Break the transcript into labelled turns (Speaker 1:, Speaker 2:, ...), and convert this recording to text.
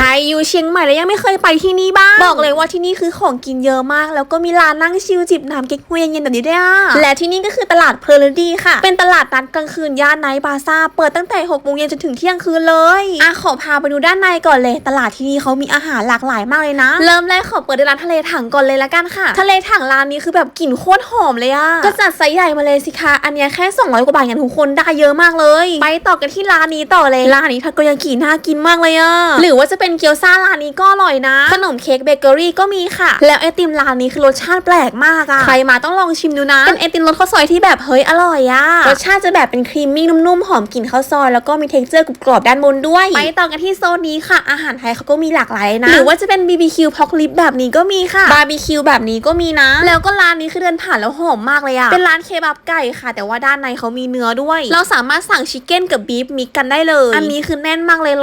Speaker 1: ใครอยู่เชียงใหม่แล้วยังไม่เคยไปที่นี่บ้าง บอกเลยว่าที่นี่คือของกินเยอะมาก แล้วก็มีร้านนั่งชิลจิบน้ำเก๊กฮวยเย็นๆแบบนี้ด้วยอะและที่นี่ก็คือตลาดเพลินดีค่ะ เป็นตลาดนัดกลางคืนย่านไนท์บาซ่าเปิดตั้งแต่6โมงเย็นจนถึงเที่ยงคืนเลยอะขอพาไปดูด้านในก่อนเลย ตลาดที่นี่เขามีอาหารหลากหลายมากเลยนะ เริ่มแรกขอเปิดด้วยร้านทะเลถังก่อนเลยละกันค่ะ ทะเลถังร้านนี้คือแบบกลิ่นโคตรหอมเลยอะก็จัดไซส์ใหญ่มาเลยสิคะอันเนี้ยแค่ 200กว่าบาทอย่างทุกคนได้เยอะมากเลย ไปต่อกันที่ร้านนี้ต่อเลยร้านนี้ทาโกยากิน่ากินมากเลยอะหรือว่าจะเป็นเกี๊ยวซ่าร้านนี้ก็อร่อยนะ ขนมเค้กเบเกอรี่ก็มีค่ะ แล้วไอติมร้านนี้คือรสชาติแปลกมากอะใครมาต้องลองชิมดูนะ เป็นไอติมรสข้าวซอยที่แบบเฮ้ยอร่อยอะรสชาติจะแบบเป็นครีมมี่นุ่มๆหอมกลิ่นข้าวซอยแล้วก็มีเท็กเจอร์กรอบๆด้านบนด้วย ไปต่อกันที่โซนนี้ค่ะ อาหารไทยเขาก็มีหลากหลายเลยนะ หรือว่าจะเป็น BBQ พอกลิปแบบนี้ก็มีค่ะ บาร์บีคิวแบบนี้ก็มีนะ แล้วก็ร้านนี้คือเดินผ่านแล้วหอมมากเลยอะเป็นร้านเคบับไก่ค่ะ แต่ว่าด้านในเขามีเนื้อด้วย เราสามารถสั่งชิคเก้นกับบีฟมิกกันได้เลย อันนี้คือแน่นมากเลย